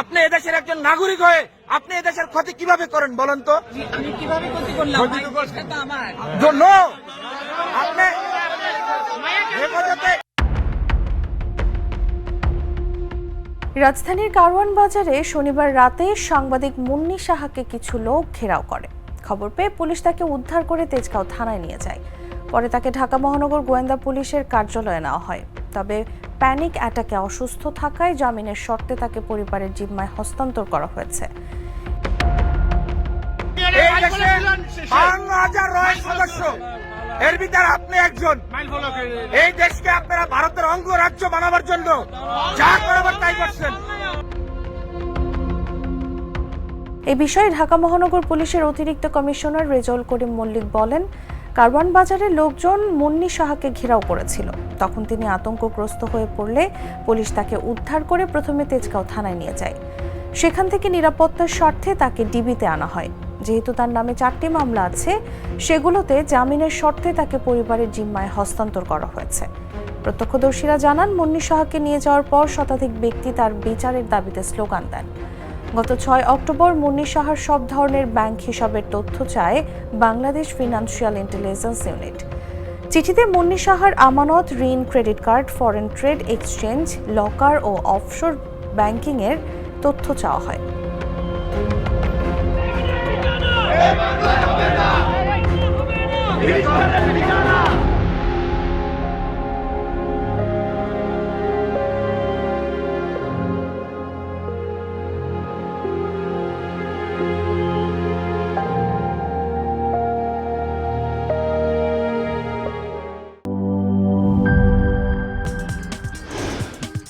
আপনি এদেশের একজন নাগরিক হয়ে আপনি এদেশের ক্ষতি কীভাবে করেন বলেন তো? আপনি রাজধানীর কারওয়ান বাজারে শনিবার রাতে সাংবাদিক মুন্নি সাহাকে কিছু লোক ঘেরাও করে। খবর পেয়ে পুলিশ তাকে উদ্ধার করে তেজগাঁও থানায় নিয়ে যায়। পরে তাকে ঢাকা মহানগর গোয়েন্দা পুলিশের কার্যালয়ে নেওয়া হয়। তবে প্যানিক অ্যাটাকে অসুস্থ থাকায় জামিনের শর্তে তাকে পরিবারের জিম্মায় হস্তান্তর করা হয়েছে। সদস্য। এর ভিতরে আপনি একজন। এই দেশকে আপনারা ভারতের অঙ্গরাজ্য বানাবার জন্য যা করাবার তাই করছেন। এই বিষয়ে ঢাকা মহানগর পুলিশের অতিরিক্ত কমিশনার রেজাউল করিম মল্লিক বলেন কারওয়ান বাজারে লোকজন মুন্নি সাহাকে ঘেরাও করেছিল। তখন তিনি আতঙ্কগ্রস্ত হয়ে পড়লে পুলিশ তাকে উদ্ধার করে প্রথমে তেজগাঁও থানায় নিয়ে যায়। সেখান থেকে নিরাপত্তার স্বার্থে তাকে ডিবিতে আনা হয়। যেহেতু তার নামে চারটি মামলা আছে, সেগুলোতে জামিনের শর্তে তাকে পরিবারের জিম্মায় হস্তান্তর করা হয়েছে। প্রত্যক্ষদর্শীরা জানান, মুন্নি সাহাকে নিয়ে যাওয়ার পর শতাধিক ব্যক্তি তার বিচারের দাবিতে স্লোগান দেন। গত ছয় অক্টোবর মুন্নি সাহার সব ধরনের ব্যাংক হিসাবের তথ্য চায় বাংলাদেশ ফিনান্সিয়াল ইন্টেলিজেন্স ইউনিট। চিঠিতে মুন্নি সাহার আমানত, ঋণ, credit card, foreign trade exchange, locker ও অফশোর ব্যাংকিংয়ের তথ্য চাওয়া হয়।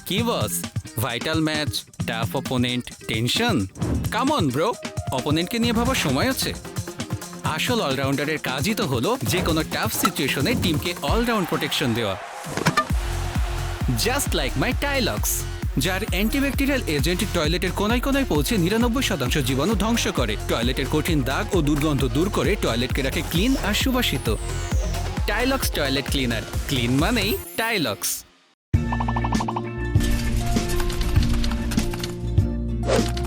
কি boss vital match tough opponent tension come on bro অপোনেন্টকে নিয়ে ভাবার সময় আছে। আসল অলরাউন্ডারের কাজই তো হলো যে কোনো টাফ সিচুয়েশনে টিমকে অলরাউন্ড প্রোটেকশন দেওয়া। জাস্ট লাইক মাই টাইলক্স যার অ্যান্টিব্যাকটেরিয়াল এজেন্ট টয়লেটের কোনায় কোনায় পৌঁছে নিরানব্বই শতাংশ জীবাণু ধ্বংস করে। টয়লেটের কঠিন দাগ ও দুর্গন্ধ দূর করে টয়লেটকে রাখে ক্লিন আর সুবাসিত। টাইলক্স টয়লেট ক্লিনার ক্লিন মানেই টাইলক্স Bye.